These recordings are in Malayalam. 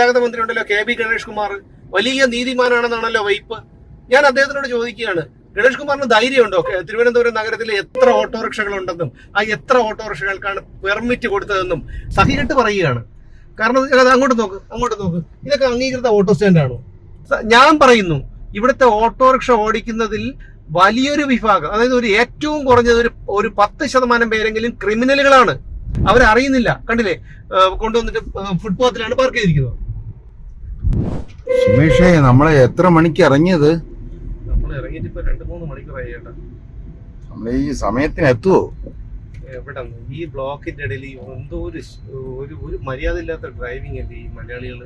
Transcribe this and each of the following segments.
ഗതാഗത മന്ത്രി ഉണ്ടല്ലോ കെ ബി ഗണേഷ് കുമാർ. വലിയ നീതിമാനാണെന്നാണല്ലോ വൈപ്പ്. ഞാൻ അദ്ദേഹത്തിനോട് ചോദിക്കുകയാണ് ഗണേഷ് കുമാറിന് ധൈര്യമുണ്ടോ? തിരുവനന്തപുരം നഗരത്തിൽ എത്ര ഓട്ടോറിക്ഷകൾ ഉണ്ടെന്നും ആ എത്ര ഓട്ടോറിക്ഷകൾക്കാണ് പെർമിറ്റ് കൊടുത്തതെന്നും സഹികെട്ട് പറയുകയാണ്. കാരണം അങ്ങോട്ട് നോക്ക് അങ്ങോട്ട് നോക്ക്. ഇതൊക്കെ അംഗീകൃത ഓട്ടോ സ്റ്റാൻഡാണോ? ഞാൻ പറയുന്നു ഇവിടുത്തെ ഓട്ടോറിക്ഷ ഓടിക്കുന്നതിൽ വലിയൊരു വിഭാഗം അതായത് ഒരു ഏറ്റവും കുറഞ്ഞത് ഒരു ഒരു പത്ത് ശതമാനം പേരെങ്കിലും ക്രിമിനലുകളാണ്. അവരറിയുന്നില്ല. കണ്ടില്ലേ? കൊണ്ടുവന്നിട്ട് ഫുട്പാത്തിലാണ് പാർക്ക് ചെയ്തിരിക്കുന്നത്. സുമേഷേ നമ്മളെ എത്ര മണിക്ക് ഇറങ്ങിയത്? നമ്മൾ ഇറങ്ങിയിട്ട് ഇപ്പൊ രണ്ട് മൂന്ന് മണിക്കൂറായി ചേട്ടാ. നമ്മൾ ഈ സമയത്തിന് എത്തുവോ? എവിടെ ഈ ബ്ലോക്കിന്റെ ഇടയിൽ ഈ എന്തോ ഒരു ഒരു ഒരു മര്യാദ ഇല്ലാത്ത ഡ്രൈവിംഗ് അല്ലേ ഈ മലയാളികൾ?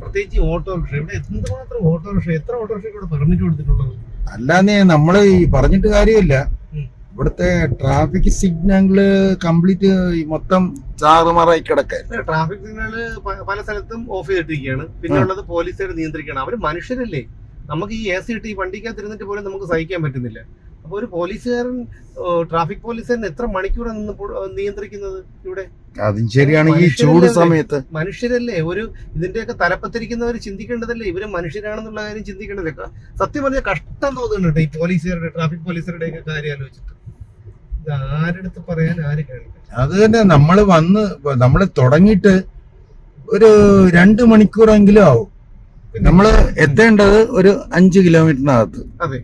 പ്രത്യേകിച്ച് ഈ ഓട്ടോറിക്ഷ. ഇവിടെ എന്തുമാത്രം ഓട്ടോറിക്ഷ? എത്ര ഓട്ടോറിക്ഷ ഇവിടെ പെർമിറ്റ് കൊടുത്തിട്ടുള്ളത്? അല്ലാന്നേ നമ്മൾ ഈ പറഞ്ഞിട്ട് കാര്യമില്ല. ഇവിടുത്തെ ട്രാഫിക് സിഗ്നൽ കംപ്ലീറ്റ് മൊത്തം ചാറുമാറായി കിടക്ക ട്രാഫിക് സിഗ്നൽ പല സ്ഥലത്തും ഓഫ് ചെയ്തിട്ടിരിക്കുകയാണ്. പിന്നെ ഉള്ളത് പോലീസുകാർ നിയന്ത്രിക്കണം അവർ മനുഷ്യരല്ലേ? നമുക്ക് ഈ എ സി ഇട്ട് ഈ വണ്ടിക്കകത്ത് ഇരുന്നിട്ട് പോലും നമുക്ക് സഹിക്കാൻ പറ്റുന്നില്ല. അപ്പൊ ഒരു പോലീസുകാരൻ ട്രാഫിക് പോലീസുകാരൻ എത്ര മണിക്കൂറാണ് നിയന്ത്രിക്കുന്നത് ഇവിടെ? അതും ശരിയാണ് ഈ ചൂട്? സമയത്ത്. മനുഷ്യരല്ലേ? ഒരു ഇതിന്റെയൊക്കെ തലപ്പത്തിരിക്കുന്നവർ ചിന്തിക്കേണ്ടതല്ലേ? ഇവർ മനുഷ്യരാണെന്നുള്ള കാര്യം ചിന്തിക്കേണ്ടതല്ലേ? ക- സത്യം പറഞ്ഞ കഷ്ടം തോന്നുന്നുണ്ട് ഈ പോലീസുകാരുടെ ട്രാഫിക് പോലീസുകാരുടെ ഒക്കെ കാര്യം ആലോചിച്ചിട്ട്. ഇത് ആരെടുത്ത് പറയാൻ ആര് കേൾക്കും? അത് തന്നെ നമ്മൾ വന്ന് നമ്മൾ തുടങ്ങിയിട്ട് ഒരു രണ്ട് മണിക്കൂറെങ്കിലും ആവും. നമ്മൾ എത്തേണ്ടത് ഒരു അഞ്ച് കിലോമീറ്ററിനകത്ത് അതെ.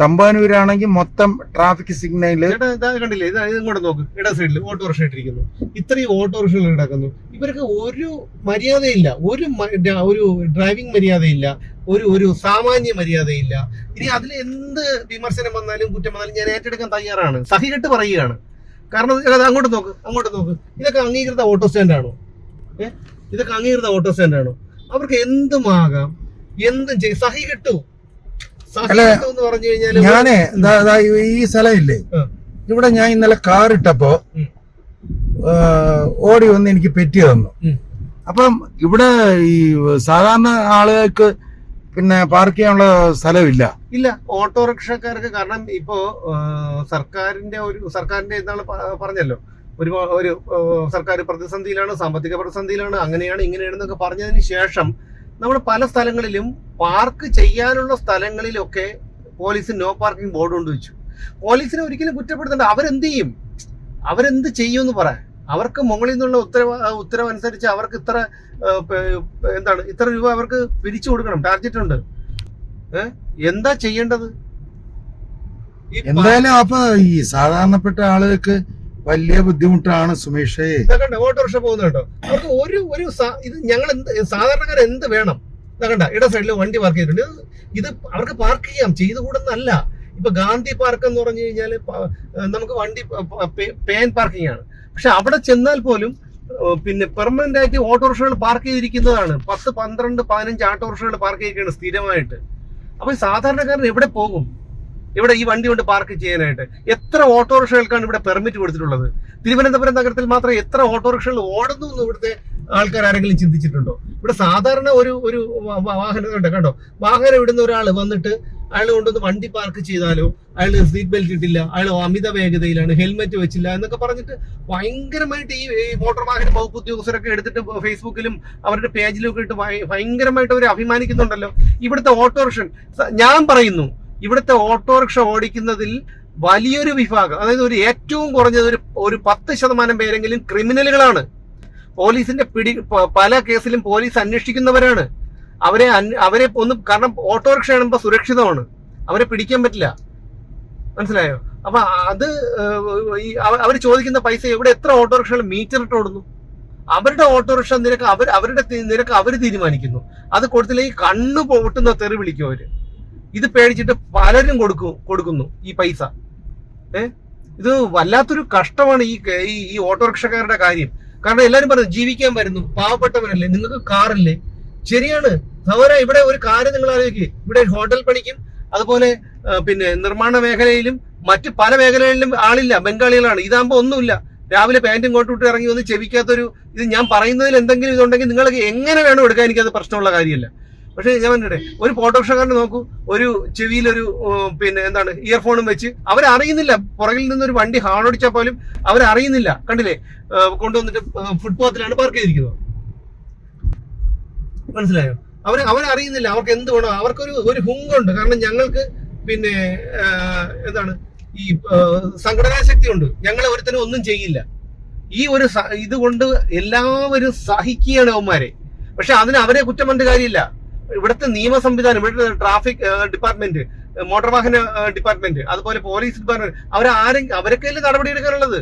തമ്പാനൂരാണെങ്കിൽ മൊത്തം ട്രാഫിക് സിഗ്നൽ ചേട്ടാ കണ്ടില്ലേ? ഇങ്ങോട്ട് നോക്ക്. ഇട സൈഡിൽ ഓട്ടോറിക്ഷ ഇട്ടിരിക്കുന്നു ഇത്രയും ഓട്ടോറിക്ഷകൾ കിടക്കുന്നു. ഇവർക്ക് ഒരു മര്യാദയില്ല. ഒരു ഒരു ഡ്രൈവിംഗ് മര്യാദയില്ല. ഒരു ഒരു സാമാന്യ മര്യാദയില്ല. ഇനി അതിൽ എന്ത് വിമർശനം വന്നാലും കുറ്റം വന്നാലും ഞാൻ ഏറ്റെടുക്കാൻ തയ്യാറാണ്. സഹികെട്ട് പറയുകയാണ്. കാരണം അങ്ങോട്ട് നോക്ക്. അങ്ങോട്ട് നോക്ക്. ഇതൊക്കെ അംഗീകൃത ഓട്ടോ സ്റ്റാൻഡാണോ ഏഹ് ഇതൊക്കെ അംഗീകൃത ഓട്ടോ സ്റ്റാൻഡാണോ അവർക്ക് എന്തുമാകാം? എന്തും ചെയ്യും സഹികെട്ടു സഹികെട്ടു. കഴിഞ്ഞാൽ ഞാനേ ഈ സ്ഥലമില്ലേ? ഇവിടെ ഞാൻ ഇന്നലെ കാർ ഇട്ടപ്പോ ഓടി വന്ന് എനിക്ക് പെറ്റി തന്നു. അപ്പം ഇവിടെ ഈ സാധാരണ ആളുകൾക്ക് പിന്നെ പാർക്ക് ചെയ്യാനുള്ള സ്ഥലമില്ല. ഇല്ല ഓട്ടോറിക്ഷക്കാർക്ക് കാരണം ഇപ്പോ സർക്കാരിന്റെ ഒരു സർക്കാരിന്റെ ഇതാണ് പറഞ്ഞല്ലോ. ഒരു ഒരു സർക്കാർ പ്രതിസന്ധിയിലാണ് സാമ്പത്തിക പ്രതിസന്ധിയിലാണ് അങ്ങനെയാണ് ഇങ്ങനെയാണെന്നൊക്കെ പറഞ്ഞതിന് ശേഷം നമ്മൾ പല സ്ഥലങ്ങളിലും പാർക്ക് ചെയ്യാനുള്ള സ്ഥലങ്ങളിലൊക്കെ പോലീസ് നോ പാർക്കിംഗ് ബോർഡ് കൊണ്ട് വെച്ചു. പോലീസിനെ ഒരിക്കലും കുറ്റപ്പെടുത്തണ്ട. അവരെന്ത് ചെയ്യും? അവരെന്ത് ചെയ്യുമെന്ന് പറ അവർക്ക് മുകളിൽ നിന്നുള്ള ഉത്തരവ് ഉത്തരവനുസരിച്ച് ഉത്തരവ് അനുസരിച്ച് അവർക്ക് ഇത്ര എന്താണ് ഇത്ര രൂപ അവർക്ക് പിരിച്ചു കൊടുക്കണം. ടാർജറ്റ് ഉണ്ട്. എന്താ ചെയ്യേണ്ടത്? എന്തായാലും അപ്പൊ ഈ സാധാരണപ്പെട്ട ആളുകൾക്ക് വലിയ ബുദ്ധിമുട്ടാണ് സുമേഷേ. ഇതാ കണ്ടോ ഓട്ടോറിക്ഷ പോകുന്നുണ്ടോ അവർക്ക് ഒരു ഒരു ഇത് ഞങ്ങൾ എന്ത് സാധാരണക്കാർ എന്ത് വേണം? ഇതാ കണ്ട ഇട സൈഡിൽ വണ്ടി പാർക്ക് ചെയ്തിട്ടുണ്ട്. ഇത് അവർക്ക് പാർക്ക് ചെയ്യാം ചെയ്തുകൂടുന്നല്ല ഇപ്പൊ ഗാന്ധി പാർക്ക് എന്ന് പറഞ്ഞു കഴിഞ്ഞാൽ നമുക്ക് വണ്ടി പേൻ പാർക്കിംഗ് ആണ്. പക്ഷെ അവിടെ ചെന്നാൽ പോലും പിന്നെ പെർമനന്റ് ആയിട്ട് ഓട്ടോറിക്ഷകൾ പാർക്ക് ചെയ്തിരിക്കുന്നതാണ്. പത്ത് പന്ത്രണ്ട് പതിനഞ്ച് ഓട്ടോറിക്ഷകൾ പാർക്ക് ചെയ്തിരിക്കുകയാണ് സ്ഥിരമായിട്ട്. അപ്പൊ സാധാരണക്കാരൻ എവിടെ പോകും? ഇവിടെ ഈ വണ്ടി കൊണ്ട് പാർക്ക് ചെയ്യാനായിട്ട്. എത്ര ഓട്ടോറിക്ഷകൾക്കാണ് ഇവിടെ പെർമിറ്റ് കൊടുത്തിട്ടുള്ളത്? തിരുവനന്തപുരം നഗരത്തിൽ മാത്രം എത്ര ഓട്ടോറിക്ഷകൾ ഓടുന്നു എന്ന് ഇവിടുത്തെ ആൾക്കാർ ആരെങ്കിലും ചിന്തിച്ചിട്ടുണ്ടോ? ഇവിടെ സാധാരണ ഒരു ഒരു വ- വ- വാഹനം ഉണ്ട് കണ്ടോ? വാഹനം ഇടുന്ന ഒരാൾ വന്നിട്ട് അയാൾ കൊണ്ടുവന്ന് വണ്ടി പാർക്ക് ചെയ്താലോ അയാൾ സീറ്റ് ബെൽറ്റ് ഇട്ടില്ല അയാൾ അമിത വേഗതയിലാണ് ഹെൽമെറ്റ് വെച്ചില്ല എന്നൊക്കെ പറഞ്ഞിട്ട് ഭയങ്കരമായിട്ട് ഈ മോട്ടോർ വാഹന വകുപ്പ് ഉദ്യോഗസ്ഥരൊക്കെ എടുത്തിട്ട് ഫേസ്ബുക്കിലും അവരുടെ പേജിലും ഒക്കെ ഇട്ട് ഭയങ്കരമായിട്ട് അവർ അഭിമാനിക്കുന്നുണ്ടല്ലോ. ഇവിടുത്തെ ഓട്ടോറിക്ഷൻ ഞാൻ പറയുന്നു ഇവിടുത്തെ ഓട്ടോറിക്ഷ ഓടിക്കുന്നതിൽ വലിയൊരു വിഭാഗം അതായത് ഒരു ഏറ്റവും കുറഞ്ഞത് ഒരു ഒരു പത്ത് ശതമാനം പേരെങ്കിലും ക്രിമിനലുകളാണ്. പോലീസിന്റെ പിടി പല കേസിലും പോലീസ് അന്വേഷിക്കുന്നവരാണ്. അവരെ അവരെ ഒന്നും കാരണം ഓട്ടോറിക്ഷ ആകുമ്പോൾ സുരക്ഷിതമാണ്. അവരെ പിടിക്കാൻ പറ്റില്ല. മനസ്സിലായോ? അപ്പൊ അത് അവർ ചോദിക്കുന്ന പൈസ എവിടെ എത്ര ഓട്ടോറിക്ഷകൾ മീറ്റർ ഇട്ട് ഓടുന്നു? അവരുടെ ഓട്ടോറിക്ഷ നിരക്ക് അവർ അവരുടെ നിരക്ക് അവർ തീരുമാനിക്കുന്നു. അത് കൊടുത്തില്ലെങ്കിൽ കണ്ണു പൊട്ടുന്ന തെറി വിളിക്കും അവർ. ഇത് പേടിച്ചിട്ട് പലരും കൊടുക്കും കൊടുക്കുന്നു ഈ പൈസ. ഏ? ഇത് വല്ലാത്തൊരു കഷ്ടമാണ് ഈ ഈ ഓട്ടോറിക്ഷക്കാരുടെ കാര്യം. കാരണം എല്ലാരും പറഞ്ഞു ജീവിക്കാൻ വരുന്നു പാവപ്പെട്ടവരല്ലേ നിങ്ങൾക്ക് കാറില്ലേ. ശരിയാണ്. സഹോദര ഇവിടെ ഒരു കാര്യം നിങ്ങൾ ആലോചിക്കുക ഇവിടെ ഹോട്ടൽ പണിക്കും അതുപോലെ പിന്നെ നിർമ്മാണ മേഖലയിലും മറ്റ് പല മേഖലകളിലും ആളില്ല ബംഗാളികളാണ്. ഇതാകുമ്പോ ഒന്നുമില്ല. രാവിലെ പാന്റും കോട്ടിട്ട് ഇറങ്ങി വന്ന് ചെവിക്കാത്തൊരു ഇത് ഞാൻ പറയുന്നതിൽ എന്തെങ്കിലും ഇതുണ്ടെങ്കിൽ നിങ്ങൾക്ക് എങ്ങനെ വേണം എടുക്കാൻ എനിക്കത് പ്രശ്നമുള്ള കാര്യമല്ല. പക്ഷേ ഞാൻ പറഞ്ഞിട്ടെ ഒരു ഓട്ടോറിക്ഷക്കാരനെ നോക്കൂ ഒരു ചെവിയിലൊരു പിന്നെ എന്താണ് ഇയർഫോണും വെച്ച് അവരറിയുന്നില്ല. പുറകിൽ ഒരു വണ്ടി ഹാണടിച്ചാൽ പോലും അവരറിയുന്നില്ല. കണ്ടില്ലേ? കൊണ്ടുവന്നിട്ട് ഫുട്പാത്തിലാണ് പാർക്ക് ചെയ്തിരിക്കുന്നത്. മനസ്സിലായോ? അവർ അവരറിയുന്നില്ല. അവർക്ക് എന്ത് വേണോ അവർക്കൊരു ഒരു ഹുങ്കുണ്ട്. കാരണം ഞങ്ങൾക്ക് പിന്നെ എന്താണ് ഈ സംഘടനാ ശക്തി ഉണ്ട് ഞങ്ങളെ ഒരുത്തനും ഒന്നും ചെയ്യില്ല. ഈ ഒരു ഇതുകൊണ്ട് എല്ലാവരും സഹിക്കുകയാണ് അവന്മാരെ. പക്ഷെ അതിന് അവരെ കുറ്റം പറഞ്ഞ കാര്യമില്ല. ഇവിടുത്തെ നിയമ സംവിധാനം ഇവിടുത്തെ ട്രാഫിക് ഡിപ്പാർട്ട്മെന്റ് മോട്ടോർ വാഹന ഡിപ്പാർട്ട്മെന്റ് അതുപോലെ പോലീസ് ഡിപ്പാർട്ട്മെന്റ് അവരാരും അവരൊക്കെ നടപടി എടുക്കാനുള്ളത്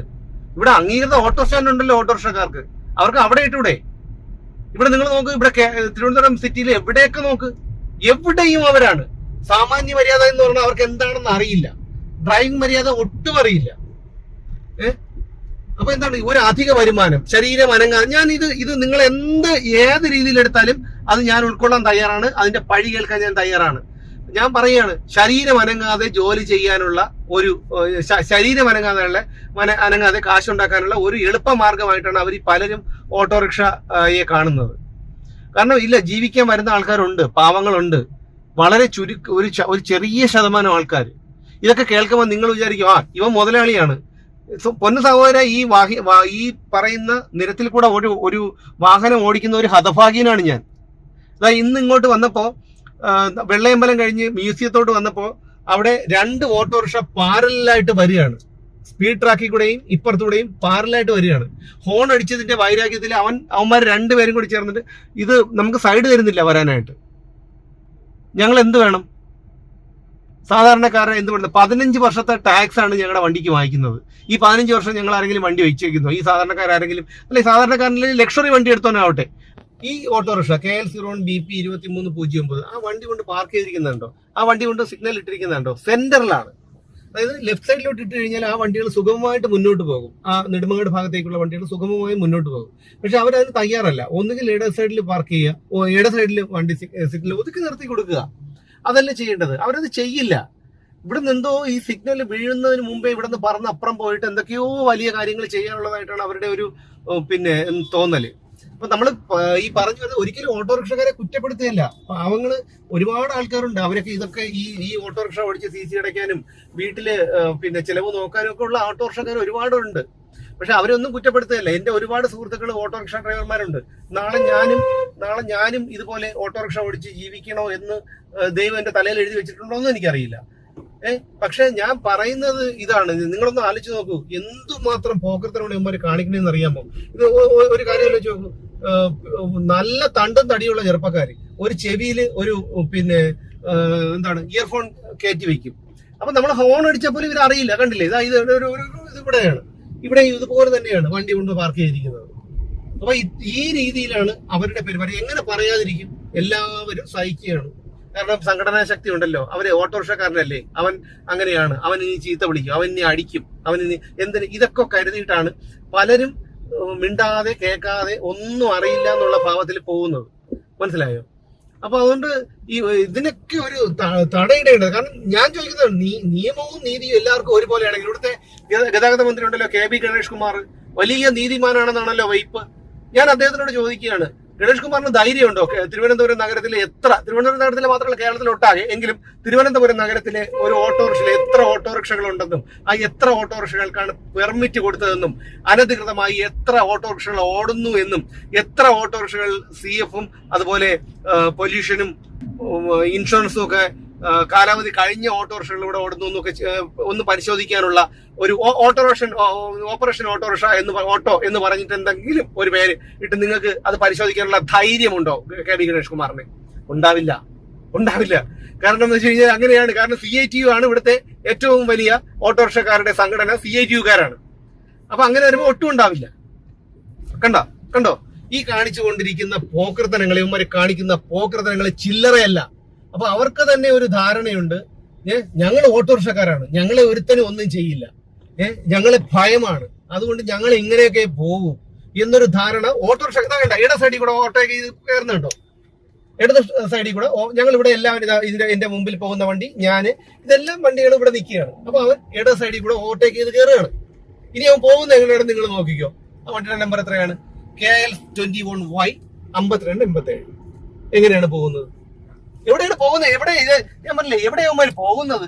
ഇവിടെ അംഗീകൃത ഓട്ടോ സ്റ്റാൻഡ് ഉണ്ടല്ലോ ഓട്ടോറിക്ഷക്കാർക്ക് അവർക്ക് അവിടെ ഇട്ടൂടെ? ഇവിടെ നിങ്ങൾ നോക്ക് ഇവിടെ തിരുവനന്തപുരം സിറ്റിയിൽ എവിടെയൊക്കെ നോക്ക്? എവിടെയും അവരാണ്. സാമാന്യ മര്യാദ എന്ന് പറഞ്ഞാൽ അവർക്ക് എന്താണെന്ന് അറിയില്ല. ഡ്രൈവിംഗ് മര്യാദ ഒട്ടും അറിയില്ല. അപ്പൊ എന്താണ് ഒരു അധിക വരുമാനം ശരീരം അനങ്ങാതെ ഞാൻ ഇത് ഇത് നിങ്ങൾ എന്ത് ഏത് രീതിയിൽ എടുത്താലും അത് ഞാൻ ഉൾക്കൊള്ളാൻ തയ്യാറാണ്. അതിന്റെ പഴി കേൾക്കാൻ ഞാൻ തയ്യാറാണ്. ഞാൻ പറയാണ് ശരീരം അനങ്ങാതെ ജോലി ചെയ്യാനുള്ള ഒരു ശരീരം അനങ്ങാതെയുള്ള അനങ്ങാതെ കാശുണ്ടാക്കാനുള്ള ഒരു എളുപ്പ മാർഗമായിട്ടാണ് അവർ പലരും ഓട്ടോറിക്ഷയെ കാണുന്നത്. കാരണം ഇല്ല ജീവിക്കാൻ വരുന്ന ആൾക്കാരുണ്ട് പാവങ്ങളുണ്ട്. വളരെ ചുരുക്ക ഒരു ഒരു ചെറിയ ശതമാനം ആൾക്കാർ ഇതൊക്കെ കേൾക്കുമ്പോൾ നിങ്ങൾ വിചാരിക്കും ആ ഇവ മുതലാളിയാണ്. പൊന്നു സഹോദര ഈ വാഹി ഈ പറയുന്ന നിരത്തിൽ കൂടെ ഒരു ഒരു വാഹനം ഓടിക്കുന്ന ഒരു ഹതഭാഗ്യനാണ് ഞാൻ. അതാ ഇന്ന് ഇങ്ങോട്ട് വന്നപ്പോ ആ, വെള്ളയമ്പലം കഴിഞ്ഞ് മ്യൂസിയത്തോട്ട് വന്നപ്പോ അവിടെ രണ്ട് ഓട്ടോറിക്ഷ പാരലായിട്ട് വരികയാണ്. സ്പീഡ് ട്രാക്കിൽ കൂടെയും ഇപ്പുറത്തൂടെയും പാരലായിട്ട് വരികയാണ്. ഹോൺ അടിച്ചതിന്റെ വൈരാഗ്യത്തിൽ അവൻ അവന്മാർ രണ്ടുപേരും കൂടി ചേർന്നിട്ട് ഇത് നമുക്ക് സൈഡ് തരുന്നില്ല വരാനായിട്ട്. ഞങ്ങൾ എന്ത് വേണം? സാധാരണക്കാരെ എന്ത് പറയുന്നത് പതിനഞ്ച് വർഷത്തെ ടാക്സ് ആണ് ഞങ്ങളുടെ വണ്ടിക്ക് വാങ്ങിക്കുന്നത്. ഈ പതിനഞ്ച് വർഷം ഞങ്ങൾ ആരെങ്കിലും വണ്ടി വെച്ചേക്കുന്നു ഈ സാധാരണക്കാരെങ്കിലും അല്ലെ സാധാരണക്കാരനിൽ ലക്ഷറി വണ്ടി എടുത്തോനാവട്ടെ ഈ autorickshaw K L zero B P ഇരുപത്തി മൂന്ന് പൂജ്യം ഒമ്പത് ആ വണ്ടി കൊണ്ട് പാർക്ക് ചെയ്തിരിക്കുന്നുണ്ടോ? ആ വണ്ടി കൊണ്ട് സിഗ്നൽ ഇട്ടിരിക്കുന്നുണ്ടോ? സെന്ററിലാണ് അതായത് ലെഫ്റ്റ് സൈഡിലോട്ട് ഇട്ട് കഴിഞ്ഞാൽ ആ വണ്ടികൾ സുഗമമായിട്ട് മുന്നോട്ട് പോകും. ആ നെടുമങ്ങാട് ഭാഗത്തേക്കുള്ള വണ്ടികൾ സുഗമമായി മുന്നോട്ട് പോകും. പക്ഷെ അവരതിന് തയ്യാറല്ല. ഒന്നുകിൽ ഇട സൈഡിൽ പാർക്ക് ചെയ്യുക ഇട സൈഡിൽ വണ്ടി സിഗ്നൽ ഒതുക്കി നിർത്തി കൊടുക്കുക. അതല്ല ചെയ്യേണ്ടത്? അവരത് ചെയ്യില്ല. ഇവിടുന്ന് എന്തോ ഈ സിഗ്നൽ വീഴുന്നതിന് മുമ്പേ ഇവിടുന്ന് പറന്ന് അപ്പുറം പോയിട്ട് എന്തൊക്കെയോ വലിയ കാര്യങ്ങൾ ചെയ്യാനുള്ളതായിട്ടാണ് അവരുടെ ഒരു പിന്നെ തോന്നൽ. അപ്പൊ നമ്മൾ ഈ പറഞ്ഞു വരുന്നത് ഒരിക്കലും ഓട്ടോറിക്ഷക്കാരെ കുറ്റപ്പെടുത്തുകയല്ല. പാവങ്ങൾ ഒരുപാട് ആൾക്കാരുണ്ട്. അവരൊക്കെ ഇതൊക്കെ ഈ ഈ ഓട്ടോറിക്ഷ ഓടിച്ച് സി സി അടയ്ക്കാനും വീട്ടിൽ പിന്നെ ചെലവ് നോക്കാനും ഒക്കെ ഉള്ള ഓട്ടോറിക്ഷക്കാർ ഒരുപാടുണ്ട് പക്ഷെ അവരൊന്നും കുറ്റപ്പെടുത്തുകയല്ല. എന്റെ ഒരുപാട് സുഹൃത്തുക്കൾ ഓട്ടോറിക്ഷ ഡ്രൈവർമാരുണ്ട്. നാളെ ഞാനും നാളെ ഞാനും ഇതുപോലെ ഓട്ടോറിക്ഷ ഓടിച്ച് ജീവിക്കണോ എന്ന് ദൈവം എന്റെ തലയിൽ എഴുതി വെച്ചിട്ടുണ്ടോ എന്ന് എനിക്കറിയില്ല. ഏഹ് പക്ഷെ ഞാൻ പറയുന്നത് ഇതാണ്. നിങ്ങളൊന്ന് ആലോചിച്ച് നോക്കൂ. എന്തുമാത്രം പോക്കർത്തനോട് ഇവന്മാര് കാണിക്കണമെന്ന് അറിയാമോ? ഇത് ഒരു കാര്യം ആലോചിച്ച് നോക്കൂ. നല്ല തണ്ടും തടിയുള്ള ചെറുപ്പക്കാർ ഒരു ചെവിയിൽ ഒരു പിന്നെ എന്താണ് ഇയർഫോൺ കയറ്റി വെക്കും അപ്പൊ നമ്മൾ ഹോൺ അടിച്ചപ്പോൾ ഇവർ അറിയില്ല കണ്ടില്ലേ? ഇതാ ഇത് ഒരു ഇവിടെയാണ്. ഇവിടെ ഇതുപോലെ തന്നെയാണ് വണ്ടി കൊണ്ട് പാർക്ക് ചെയ്തിരിക്കുന്നത്. അപ്പൊ ഈ- രീതിയിലാണ് അവരുടെ പരിപാടി. എങ്ങനെ പറയാതിരിക്കും? എല്ലാവരും സഹിക്കുകയാണ്. കാരണം സംഘടനാ ശക്തി ഉണ്ടല്ലോ. അവർ ഓട്ടോറിക്ഷക്കാരനല്ലേ. അവൻ അങ്ങനെയാണ്. അവൻ ഇനി ചീത്ത വിളിക്കും. അവൻ ഇനി അടിക്കും. അവൻ ഇനി എന്തിന്? ഇതൊക്കെ കരുതിയിട്ടാണ് പലരും മിണ്ടാതെ കേൾക്കാതെ ഒന്നും അറിയില്ല എന്നുള്ള ഭാവത്തിൽ പോകുന്നത്. മനസ്സിലായോ? അപ്പൊ അതുകൊണ്ട് ഈ ഇതിനൊക്കെ ഒരു തടയിടേണ്ടത്. കാരണം ഞാൻ ചോദിക്കുന്നത് നീ നിയമവും നീതിയും എല്ലാവർക്കും ഒരുപോലെയാണെങ്കിൽ ഇവിടുത്തെ ഗത- ഗതാഗത മന്ത്രി ഉണ്ടല്ലോ കെ ബി ഗണേഷ് കുമാർ വലിയ നീതിമാനാണെന്നാണല്ലോ വൈപ്പ്. ഞാൻ അദ്ദേഹത്തിനോട് ചോദിക്കുകയാണ് ഗണേഷ് കുമാറിന് ധൈര്യമുണ്ടോ തിരുവനന്തപുരം നഗരത്തിലെ എത്ര തിരുവനന്തപുരം നഗരത്തിലെ മാത്രമല്ല കേരളത്തിലൊട്ടാകെ എങ്കിലും തിരുവനന്തപുരം നഗരത്തിലെ ഒരു ഓട്ടോറിക്ഷയിൽ എത്ര ഓട്ടോറിക്ഷകൾ ഉണ്ടെന്നും ആ എത്ര ഓട്ടോറിക്ഷകൾക്കാണ് പെർമിറ്റ് കൊടുത്തതെന്നും അനധികൃതമായി എത്ര ഓട്ടോറിക്ഷകൾ ഓടുന്നു എന്നും എത്ര ഓട്ടോറിക്ഷകൾ സി എഫും അതുപോലെ പൊല്യൂഷനും ഇൻഷുറൻസും ഒക്കെ കാലാവധി കഴിഞ്ഞ ഓട്ടോറിക്ഷകളിലൂടെ ഓടുന്നു എന്നൊക്കെ ഒന്ന് പരിശോധിക്കാനുള്ള ഒരു ഓട്ടോറിക്ഷൻ ഓപ്പറേഷൻ ഓട്ടോറിക്ഷ എന്ന് ഓട്ടോ എന്ന് പറഞ്ഞിട്ട് എന്തെങ്കിലും ഒരു പേര് ഇട്ട് നിങ്ങൾക്ക് അത് പരിശോധിക്കാനുള്ള ധൈര്യമുണ്ടോ? K V. ഗണേഷ് കുമാറിന്? ഉണ്ടാവില്ല. ഉണ്ടാവില്ല. കാരണം എന്ന് വെച്ച് കഴിഞ്ഞാൽ അങ്ങനെയാണ്. കാരണം സി ഐ ടി യു ആണ് ഇവിടുത്തെ ഏറ്റവും വലിയ ഓട്ടോറിക്ഷക്കാരുടെ സംഘടന. സി ഐ ടി യുക്കാരാണ് അപ്പൊ അങ്ങനെ വരുമ്പോൾ ഒട്ടും ഉണ്ടാവില്ല. കണ്ടോ? കണ്ടോ? ഈ കാണിച്ചുകൊണ്ടിരിക്കുന്ന പോക്രതനങ്ങളെ ഇവന്മാര് കാണിക്കുന്ന പോക്കൃതനങ്ങൾ ചില്ലറയല്ല. അപ്പൊ അവർക്ക് തന്നെ ഒരു ധാരണയുണ്ട്. ഏഹ് ഞങ്ങൾ ഓട്ടോറിക്ഷക്കാരാണ്. ഞങ്ങളെ ഒരുത്തനും ഒന്നും ചെയ്യില്ല. ഏഹ് ഞങ്ങളെ ഭയമാണ്. അതുകൊണ്ട് ഞങ്ങൾ ഇങ്ങനെയൊക്കെ പോകും എന്നൊരു ധാരണ ഓട്ടോറിക്ഷ വേണ്ട ഇട സൈഡിൽ കൂടെ ഓട്ടോ ഇത് കയറുന്നുണ്ടോ? ഇടത് സൈഡിൽ കൂടെ. ഞങ്ങൾ ഇവിടെ എല്ലാവരും ഇതാ ഇതിന്റെ എന്റെ മുമ്പിൽ പോകുന്ന വണ്ടി ഞാൻ ഇതെല്ലാം വണ്ടികൾ ഇവിടെ നിൽക്കുകയാണ്. അപ്പൊ അവൻ ഇട സൈഡിൽ കൂടെ ഓവർടേക്ക് ചെയ്ത് കയറുകയാണ്. ഇനി അവൻ പോകുന്ന എങ്ങനെയാണ് നിങ്ങൾ നോക്കിക്കോ. ആ വണ്ടിയുടെ നമ്പർ എത്രയാണ്? K L twenty one Y അമ്പത്തിരണ്ട് എൺപത്തി ഏഴ് എങ്ങനെയാണ് പോകുന്നത്? എവിടെയാണ് പോകുന്നത്? എവിടെ ഇത്? ഞാൻ പറഞ്ഞില്ലേ എവിടെയാവുമ്പോൾ പോകുന്നത്?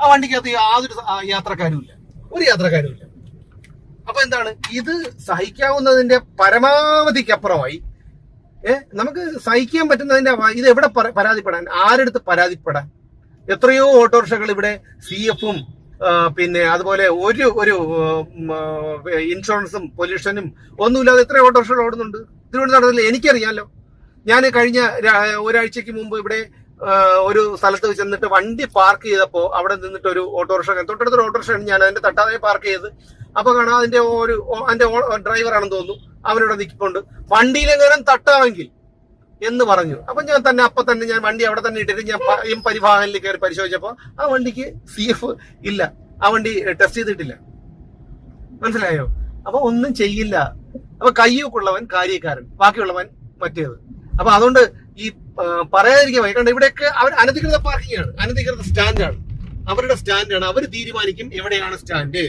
ആ വണ്ടിക്കകത്ത് യാതൊരു യാത്രക്കാരും ഇല്ല ഒരു യാത്രക്കാരും ഇല്ല അപ്പൊ എന്താണ്? ഇത് സഹിക്കാവുന്നതിന്റെ പരമാവധിക്കപ്പുറമായി ഏഹ് നമുക്ക് സഹിക്കാൻ പറ്റുന്നതിന്റെ ഇത് എവിടെ പരാതിപ്പെടാൻ? ആരെടുത്ത് പരാതിപ്പെടാൻ? എത്രയോ ഓട്ടോറിക്ഷകൾ ഇവിടെ സി എഫും പിന്നെ അതുപോലെ ഒരു ഒരു ഇൻഷുറൻസും പൊല്യൂഷനും ഒന്നുമില്ലാതെ എത്ര ഓട്ടോറിക്ഷകൾ ഓടുന്നുണ്ട്. തിരുവനന്തപുരത്തിൽ എനിക്കറിയാലോ. ഞാൻ കഴിഞ്ഞ ഒരാഴ്ചക്ക് മുമ്പ് ഇവിടെ ഒരു സ്ഥലത്ത് ചെന്നിട്ട് വണ്ടി പാർക്ക് ചെയ്തപ്പോൾ അവിടെ നിന്നിട്ട് ഒരു ഓട്ടോറിക്ഷ തൊട്ടടുത്തൊരു ഓട്ടോറിക്ഷയാണ് ഞാൻ അതിന്റെ തട്ടാതെ പാർക്ക് ചെയ്ത് അപ്പൊ കാണാം അതിന്റെ ഒരു അതിന്റെ ഡ്രൈവറാണെന്ന് തോന്നുന്നു അവനോട് നിൽക്കൊണ്ട് വണ്ടിയിലെങ്ങാനും തട്ടാമെങ്കിൽ എന്ന് പറഞ്ഞു. അപ്പൊ ഞാൻ തന്നെ അപ്പൊ തന്നെ ഞാൻ വണ്ടി അവിടെ തന്നെ ഇട്ടിട്ട് ഞാൻ എം പരിവാഹനിൽ കയറി പരിശോധിച്ചപ്പോ ആ വണ്ടിക്ക് സി ഇല്ല. ആ വണ്ടി ടെസ്റ്റ് ചെയ്തിട്ടില്ല. മനസ്സിലായോ? അപ്പൊ ഒന്നും ചെയ്യില്ല. അപ്പൊ കയ്യൊക്കെയുള്ളവൻ കാര്യക്കാരൻ ബാക്കിയുള്ളവൻ മറ്റേത്. അപ്പൊ അതുകൊണ്ട് ഈ പറയാതിരിക്കാൻ വയ്യ. കാരണം ഇവിടെയൊക്കെ അവർ അനധികൃത പാർക്കിംഗ് ആണ്. അനധികൃത സ്റ്റാൻഡാണ് അവരുടെ സ്റ്റാൻഡാണ് അവർ തീരുമാനിക്കും എവിടെയാണ് സ്റ്റാൻഡ്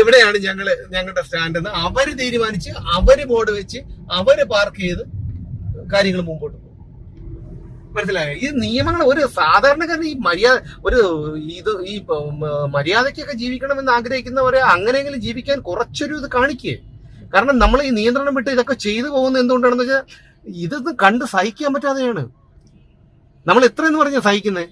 എവിടെയാണ് ഞങ്ങൾ ഞങ്ങളുടെ സ്റ്റാൻഡ് എന്ന്. അവർ തീരുമാനിച്ച് അവർ ബോർഡ് വെച്ച് അവർ പാർക്ക് ചെയ്ത് കാര്യങ്ങൾ മുമ്പോട്ട് പോകും. മനസ്സിലായോ? ഈ നിയമങ്ങൾ ഒരു സാധാരണക്കാരൻ ഈ മര്യാദ ഒരു ഇത് ഈ മര്യാദയ്ക്കൊക്കെ ജീവിക്കണമെന്ന് ആഗ്രഹിക്കുന്നവരെ അങ്ങനെയെങ്കിലും ജീവിക്കാൻ കുറച്ചൊരു ഇത് കാണിക്കേ. കാരണം നമ്മൾ ഈ നിയന്ത്രണം വിട്ട് ഇതൊക്കെ ചെയ്തു പോകുന്നത് എന്തുകൊണ്ടാണെന്ന് വെച്ചാൽ ഇതൊന്നും കണ്ട് സഹിക്കാൻ പറ്റാതെയാണ്. നമ്മൾ എത്രയെന്ന് പറഞ്ഞാൽ സഹിക്കുന്നത്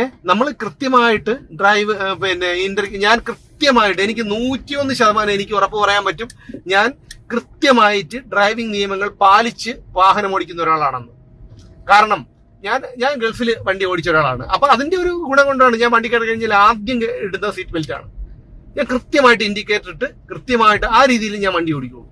ഏഹ് നമ്മൾ കൃത്യമായിട്ട് ഡ്രൈവ് പിന്നെ ഇന്റർ ഞാൻ കൃത്യമായിട്ട് എനിക്ക് നൂറ്റിയൊന്ന് ശതമാനം എനിക്ക് ഉറപ്പ് പറയാൻ പറ്റും. ഞാൻ കൃത്യമായിട്ട് ഡ്രൈവിംഗ് നിയമങ്ങൾ പാലിച്ച് വാഹനം ഓടിക്കുന്ന ഒരാളാണെന്ന്. കാരണം ഞാൻ ഞാൻ ഗൾഫിൽ വണ്ടി ഓടിച്ച ഒരാളാണ്. അപ്പൊ അതിന്റെ ഒരു ഗുണം കൊണ്ടാണ് ഞാൻ വണ്ടി കയറി കഴിഞ്ഞാൽ ആദ്യം ഇടുന്ന സീറ്റ് ബെൽറ്റ് ആണ്. ഞാൻ കൃത്യമായിട്ട് ഇൻഡിക്കേറ്റർ ഇട്ട് കൃത്യമായിട്ട് ആ രീതിയിൽ ഞാൻ വണ്ടി ഓടിക്കുള്ളൂ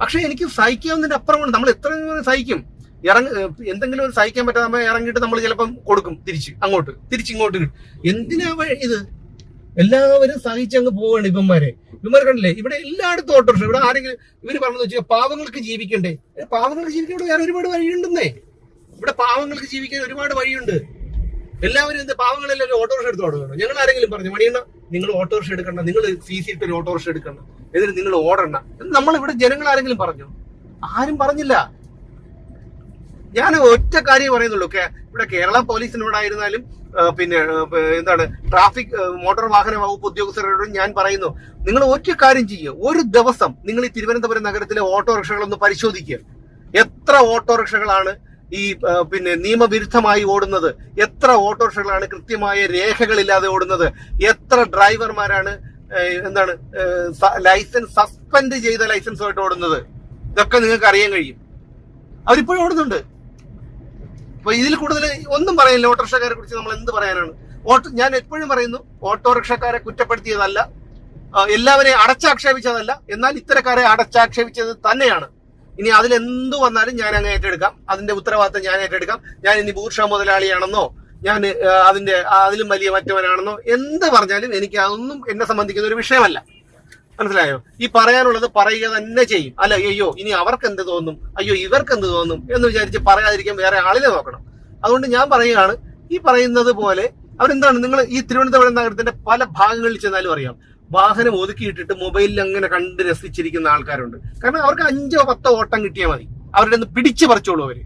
പക്ഷെ എനിക്ക് സഹിക്കാവുന്നതിന്റെ അപ്പുറമാണ് നമ്മൾ എത്ര സഹിക്കും. ഇറങ്ങ എന്തെങ്കിലും ഒരു സഹിക്കാൻ പറ്റാതെ ഇറങ്ങിയിട്ട് നമ്മൾ ചിലപ്പം കൊടുക്കും തിരിച്ച് അങ്ങോട്ട് തിരിച്ചിങ്ങോട്ട് എന്തിനാ ഇത്? എല്ലാവരും സഹിച്ചങ്ങ് പോവാണ് ഇവന്മാരെ. ഇവന്മാർ കണ്ടില്ലേ? ഇവിടെ എല്ലായിടത്തും ഓട്ടോറിക്ഷ ഇവിടെ ആരെങ്കിലും ഇവർ പറഞ്ഞു വെച്ചാൽ പാവങ്ങൾക്ക് ജീവിക്കണ്ടേ? പാവങ്ങൾക്ക് ജീവിക്കാൻ വേറെ ഒരുപാട് വഴിയുണ്ടെന്നേ. ഇവിടെ പാവങ്ങൾക്ക് ജീവിക്കാൻ ഒരുപാട് വഴിയുണ്ട്. എല്ലാവരും എന്ത് പാവങ്ങളെല്ലാവരും ഓട്ടോറിക്ഷ എടുത്ത് തുടങ്ങണം ഞങ്ങൾ ആരെങ്കിലും പറഞ്ഞു മണിയണ്ണ നിങ്ങൾ ഓട്ടോറിക്ഷ എടുക്കണ്ട നിങ്ങൾ സി സി ഇട്ട് ഒരു ഓട്ടോറിക്ഷ എടുക്കണ്ട. എന്നിട്ട് നിങ്ങൾ ഓടണ്ട. നമ്മൾ ഇവിടെ ജനങ്ങൾ ആരെങ്കിലും പറഞ്ഞു? ആരും പറഞ്ഞില്ല. ഞാൻ ഒറ്റ കാര്യം പറയുന്നുള്ളൂ. ഇവിടെ കേരള പോലീസിനോടായിരുന്നാലും പിന്നെ എന്താണ് ട്രാഫിക് മോട്ടോർ വാഹന വകുപ്പ് ഉദ്യോഗസ്ഥരോടും ഞാൻ പറയുന്നു നിങ്ങൾ ഒറ്റ കാര്യം ചെയ്യുക. ഒരു ദിവസം നിങ്ങൾ ഈ തിരുവനന്തപുരം നഗരത്തിലെ ഓട്ടോറിക്ഷകളൊന്ന് പരിശോധിക്കുക. എത്ര ഓട്ടോറിക്ഷകളാണ് ഈ പിന്നെ നിയമവിരുദ്ധമായി ഓടുന്നത്? എത്ര ഓട്ടോറിക്ഷകളാണ് കൃത്യമായ രേഖകളില്ലാതെ ഓടുന്നത്? എത്ര ഡ്രൈവർമാരാണ് എന്താണ് ലൈസൻസ് സസ്പെൻഡ് ചെയ്ത ലൈസൻസുമായിട്ട് ഓടുന്നത്. ഇതൊക്കെ നിങ്ങൾക്ക് അറിയാൻ കഴിയും. അവരിപ്പോഴും ഓടുന്നുണ്ട്. അപ്പൊ ഇതിൽ കൂടുതൽ ഒന്നും പറയാനില്ല. ഓട്ടോറിക്ഷക്കാരെ കുറിച്ച് നമ്മൾ എന്ത് പറയാനാണ്? ഓട്ടോ ഞാൻ എപ്പോഴും പറയുന്നു ഓട്ടോറിക്ഷക്കാരെ കുറ്റപ്പെടുത്തിയതല്ല. എല്ലാവരെ എല്ലാവരെയും അടച്ചാക്ഷേപിച്ചതല്ല. എന്നാൽ ഇത്തരക്കാരെ അടച്ചാക്ഷേപിച്ചത് തന്നെയാണ്. ഇനി അതിലെന്ത് വന്നാലും ഞാൻ അങ്ങ് ഏറ്റെടുക്കാം. അതിന്റെ ഉത്തരവാദിത്തം ഞാൻ ഏറ്റെടുക്കാം. ഞാൻ ഇനി ഭൂഷ മുതലാളിയാണെന്നോ ഞാൻ അതിന്റെ അതിലും വലിയ മറ്റവനാണെന്നോ എന്ത് പറഞ്ഞാലും എനിക്ക് അതൊന്നും എന്നെ സംബന്ധിക്കുന്ന ഒരു വിഷയമല്ല. മനസ്സിലായോ? ഈ പറയാനുള്ളത് പറയുക തന്നെ ചെയ്യും. അല്ല അയ്യോ ഇനി അവർക്ക് എന്ത് തോന്നും? അയ്യോ ഇവർക്ക് എന്ത് തോന്നും? എന്ന് വിചാരിച്ച് പറയാതിരിക്കാൻ വേറെ ആളിനെ നോക്കണം. അതുകൊണ്ട് ഞാൻ പറയുകയാണ് ഈ പറയുന്നത് പോലെ അവരെന്താണ്? നിങ്ങൾ ഈ തിരുവനന്തപുരം നഗരത്തിന്റെ പല ഭാഗങ്ങളിൽ ചെന്നാലും അറിയാം. വാഹനം ഒതുക്കിയിട്ടിട്ട് മൊബൈലിൽ അങ്ങനെ കണ്ട് രസിച്ചിരിക്കുന്ന ആൾക്കാരുണ്ട്. കാരണം അവർക്ക് അഞ്ചോ പത്തോ ഓട്ടം കിട്ടിയാൽ മതി. അവരുടെ ഒന്ന് പിടിച്ചു പറിച്ചോളൂ അവർ.